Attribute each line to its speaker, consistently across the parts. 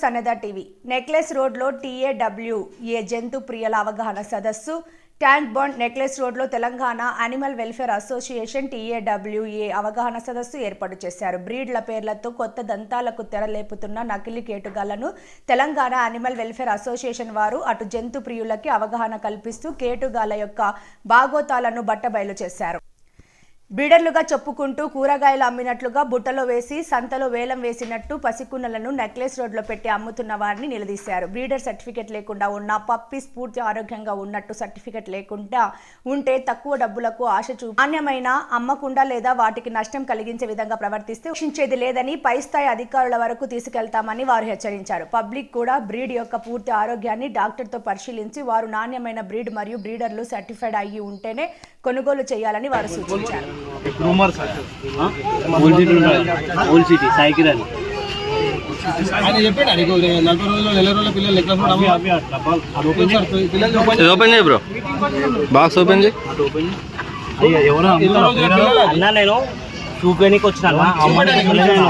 Speaker 1: సన్నద TV. Necklace రోడ్లో TAW ఏ జంతు ప్రియుల అవగాహన సదస్సు. ట్యాంక్ బాండ్ నెక్లెస్ రోడ్లో Telangana animal welfare association TAWA అవగాహన సదస్సు ఏర్పాటు చేశారు. బ్రీడ్ల పేర్లతో కొత్త దంతాలకు తెరలేపుతున్న నకిలీ కేటుగాళ్ళను తెలంగాణ అనిమల్ వెల్ఫేర్ అసోసియేషన్ వారు అటు జంతు ప్రియులకి అవగాహన కల్పిస్తూ కేటుగాల యొక్క బాగోతాలను బట్టబయలు చేశారు. బ్రీడర్లుగా చెప్పుకుంటూ కూరగాయలు అమ్మినట్లుగా బుట్టలో వేసి సంతలో వేలం వేసినట్టు పసికున్నలను నెక్లెస్ రోడ్లో పెట్టి అమ్ముతున్న వారిని నిలదీశారు. బ్రీడర్ సర్టిఫికెట్ లేకుండా ఉన్న పప్పీస్ పూర్తి ఆరోగ్యంగా ఉన్నట్టు సర్టిఫికెట్ లేకుండా ఉంటే తక్కువ డబ్బులకు ఆశ చూ నాణ్యమైన అమ్మకుండా లేదా వాటికి నష్టం కలిగించే విధంగా ప్రవర్తిస్తే రక్షించేది లేదని పై స్థాయి అధికారుల వరకు తీసుకెళ్తామని వారు హెచ్చరించారు. పబ్లిక్ కూడా బ్రీడ్ యొక్క పూర్తి ఆరోగ్యాన్ని డాక్టర్తో పరిశీలించి వారు నాణ్యమైన బ్రీడ్ మరియు బ్రీడర్లు సర్టిఫైడ్ అయ్యి ఉంటేనే కొనుగోలు చేయాలని వారు సూచించారు.
Speaker 2: ఓపెన్ చేయి.
Speaker 3: బ్రో బాక్స్ ఓపెన్ చేయి?
Speaker 2: అన్నా నేను. చూపేనికి వచ్చిన అమ్మని నేను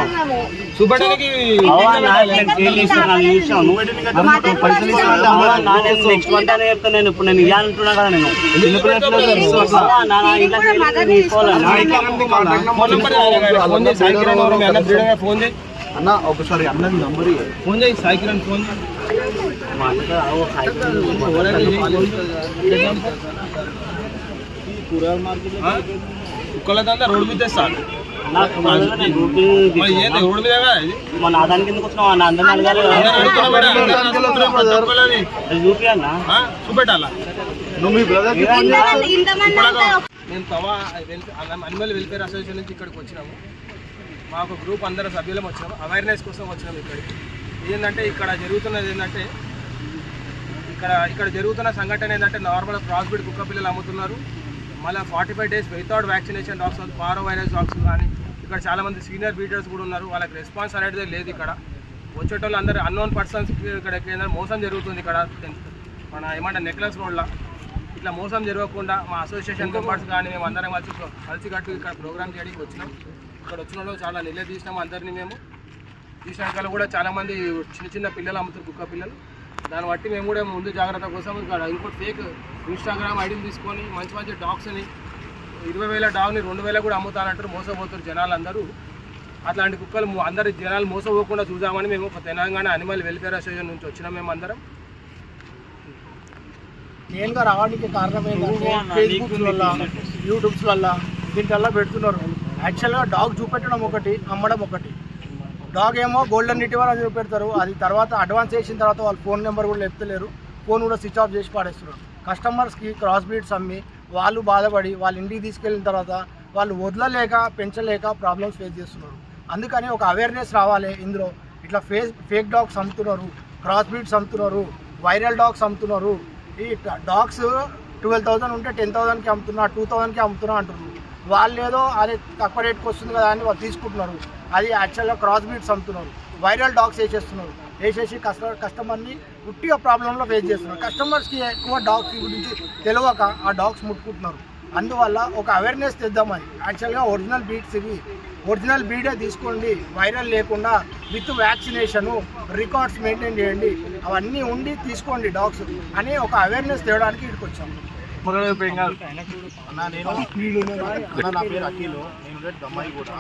Speaker 4: చూపడానికి
Speaker 2: అవ్వ, నా నేను ఫెయిల్ చేసిన నాకు చూసాను. నాకు పైసలు ఇస్తాను. అవ్వ, నా నేను నెక్స్ట్ మంత్ అనే చెప్తాను నేను ఇప్పుడు నేను ఇవ్వాలంటున్నా కదా నేను అవ్వ, నా నా ఇంట్లో ఫెయిల్ అయితే నేను తీసుకోవాలన్నా.
Speaker 4: ఫోన్ నెంబర్ ఫోన్ చేయి సాయి కిరణ్ ఎవరు మీ అన్న బ్రీడర్ గా ఫోన్ చేయి
Speaker 5: అన్న ఒకసారి అన్నది నంబర్
Speaker 4: ఫోన్ చేయి సాయి కిరణ్ ఫోన్ చేయి
Speaker 2: మా అన్నతో, అవ్వ, సైకిల్
Speaker 4: ఎవరైనా చేయి, ఫోన్ చేయి. ఆ? కుక్కలదంతా రోడ్డు మీద తెస్తాను
Speaker 2: నాకు మొదలు నేను రూపీ
Speaker 4: మరి ఏంది రోడ్డు మీద కదా ఇది?
Speaker 2: మా నాదానికి ఎందుకు వచ్చినావు? అన్న అందరిని అడగాలి చూపి అన్న?
Speaker 4: చూపెట్టాలా?
Speaker 5: నువ్వు మీ బ్రదర్
Speaker 4: మేము తవా అనిమల్ వెల్ఫేర్ అసోసియేషన్ నుంచి ఇక్కడికి వచ్చినాము. మాకు గ్రూప్ అందరం సభ్యులం వచ్చినాము. అవేర్నెస్ కోసం వచ్చినాము ఇక్కడికి. ఏంటంటే ఇక్కడ జరుగుతున్నది ఏంటంటే ఇక్కడ ఇక్కడ జరుగుతున్న సంఘటన ఏంటంటే నార్మల్ క్రాస్ బీడ్ కుక్క పిల్లలు అమ్ముతున్నారు. మళ్ళీ forty five days without vaccination dogs parvo virus dogs కానీ ఇక్కడ చాలామంది సీనియర్ బీటర్స్ కూడా ఉన్నారు. వాళ్ళకి రెస్పాన్స్ అనేది లేదు ఇక్కడ. వచ్చేటోళ్ళు అందరూ అన్నోన్ పర్సన్స్ ఇక్కడ మోసం జరుగుతుంది ఇక్కడ. మన ఏమంటే నెక్లెస్ రోడ్లో. ఇట్లా మోసం జరగకుండా మా అసోసియేషన్ మెంబర్స్ కానీ మేము అందరం కలిసి కలిసి కట్టు ఇక్కడ ప్రోగ్రామ్ చేయడానికి వచ్చినాం. ఇక్కడ వచ్చిన వాళ్ళు చాలా నిలదీసినాం అందరినీ మేము. తీసినాక కూడా చాలామంది చిన్న చిన్న పిల్లలు అమ్ముతారు కుక్క పిల్లలు. దాన్ని బట్టి మేము కూడా ముందు జాగ్రత్త కోసం ఇక్కడ ఇంకోటి ఫేక్ ఇన్స్టాగ్రామ్ ఐడీలు తీసుకొని మంచి మంచి డాగ్స్ని ఇరవై వేల డాగ్ని రెండు వేల కూడా అమ్ముతానంటారు మోసపోతారు జనాలు అందరూ అట్లాంటి కుక్కలు అందరి జనాలు మోసపోకుండా చూద్దామని మేము ఒక తెలంగాణ అనిమల్ వెల్ఫేర్ అసోసియేషన్ నుంచి వచ్చినాం మేము అందరం.
Speaker 6: మెయిన్గా రావడానికి కారణం ఏంటంటే ఫేస్బుక్స్ వల్ల యూట్యూబ్స్ వల్ల దీంట్లో పెడుతున్నారు. యాక్చువల్గా డాగ్ చూపెట్టడం ఒకటి అమ్మడం ఒకటి. డాగ్ ఏమో గోల్డెన్ రిటీవర్ అని చూపెడతారు. అది తర్వాత అడ్వాన్స్ చేసిన తర్వాత వాళ్ళ ఫోన్ నెంబర్ కూడా లెప్తలేరు ఫోన్ కూడా స్విచ్ ఆఫ్ చేసి పాడేస్తున్నారు. కస్టమర్స్కి క్రాస్ బ్రీడ్స్ అమ్మి వాళ్ళు బాధపడి వాళ్ళ ఇంటికి తీసుకెళ్ళిన తర్వాత వాళ్ళు వదలలేక పెంచలేక ప్రాబ్లమ్స్ ఫేస్ చేస్తున్నారు. అందుకని ఒక అవేర్నెస్ రావాలి ఇందులో. ఇట్లా ఫేస్ ఫేక్ డాగ్స్ అమ్ముతున్నారు క్రాస్ బ్రీడ్స్ అమ్ముతున్నారు వైరల్ డాగ్స్ అమ్ముతున్నారు. ఈ డాగ్స్ ట్వెల్వ్ థౌసండ్ ఉంటే టెన్ థౌసండ్కి అమ్ముతున్నా టూ థౌసండ్కి అమ్ముతున్నా అంటున్నారు. వాళ్ళు ఏదో అది తక్కువ రేట్కి వస్తుంది కదా అని వాళ్ళు తీసుకుంటున్నారు. అది యాక్చువల్గా క్రాస్ బీట్స్ అమ్ముతున్నారు. వైరల్ డాగ్స్ వేసేస్తున్నారు. వేసేసి కస్టమర్ కస్టమర్ని ఉట్టిగా ప్రాబ్లంలో ఫేస్ చేస్తున్నారు. కస్టమర్స్కి ఎక్కువ డాగ్స్ గురించి తెలియక ఆ డాగ్స్ ముట్టుకుంటున్నారు. అందువల్ల ఒక అవేర్నెస్ తెద్దామని యాక్చువల్గా ఒరిజినల్ బీట్స్ ఇవి. ఒరిజినల్ బీడే తీసుకోండి. వైరల్ లేకుండా విత్ వ్యాక్సినేషను రికార్డ్స్ మెయింటైన్ చేయండి. అవన్నీ ఉండి తీసుకోండి డాగ్స్ అని ఒక అవేర్నెస్ తేవడానికి ఇక్కడికి వచ్చాము.
Speaker 5: అన్న నేను అన్న నా పేరు అఖిల్. నేను దమ్మాయి కూడా.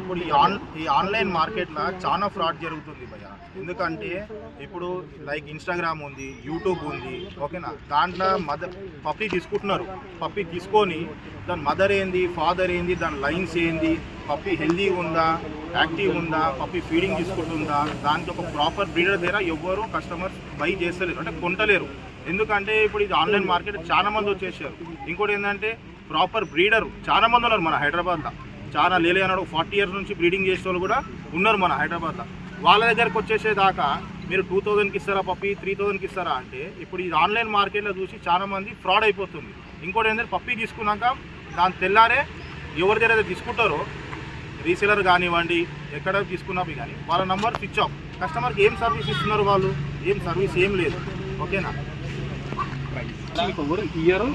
Speaker 5: ఇప్పుడు ఈ ఆన్ ఈ ఆన్లైన్ మార్కెట్లో చాలా ఫ్రాడ్ జరుగుతుంది భయ్య. ఎందుకంటే ఇప్పుడు లైక్ ఇన్స్టాగ్రామ్ ఉంది యూట్యూబ్ ఉంది ఓకేనా? దాంట్లో మదర్ పప్పి తీసుకుంటున్నారు. పప్పి తీసుకొని దాని మదర్ ఏంది ఫాదర్ ఏంది దాని లైన్స్ ఏంది పప్పి హెల్దీ ఉందా యాక్టివ్ ఉందా పప్పి ఫీడింగ్ తీసుకుంటుందా దానికి ఒక ప్రాపర్ బ్రీడర్ దగ్గర ఎవ్వరు కస్టమర్స్ బై చేస్తలేరు అంటే కొంటలేరు. ఎందుకంటే ఇప్పుడు ఇది ఆన్లైన్ మార్కెట్ చాలా మంది వచ్చేసారు. ఇంకోటి ఏంటంటే ప్రాపర్ బ్రీడర్ చాలా మంది ఉన్నారు మన హైదరాబాద్లో. చాలా లేలే అన్నాడు ఫార్టీ ఇయర్స్ నుంచి బ్రీడింగ్ చేసే వాళ్ళు కూడా ఉన్నారు మన హైదరాబాద్లో. వాళ్ళ దగ్గరకు వచ్చేసేదాకా మీరు టూ థౌజండ్కి ఇస్తారా పప్పి త్రీ థౌజండ్కి ఇస్తారా అంటే ఇప్పుడు ఇది ఆన్లైన్ మార్కెట్లో చూసి చాలా మంది ఫ్రాడ్ అయిపోతుంది. ఇంకోటి ఏంటంటే పప్పి తీసుకున్నాక దాని తెల్లారే ఎవరి దగ్గర అయితే తీసుకుంటారో రీసేలర్ కానివ్వండి ఎక్కడ తీసుకున్నా కానీ వాళ్ళ నంబర్ స్విచ్ ఆఫ్ కస్టమర్కి ఏం సర్వీస్ ఇస్తున్నారు వాళ్ళు? ఏం సర్వీస్ ఏం లేదు. ఓకేనా
Speaker 4: ఇయ్యరు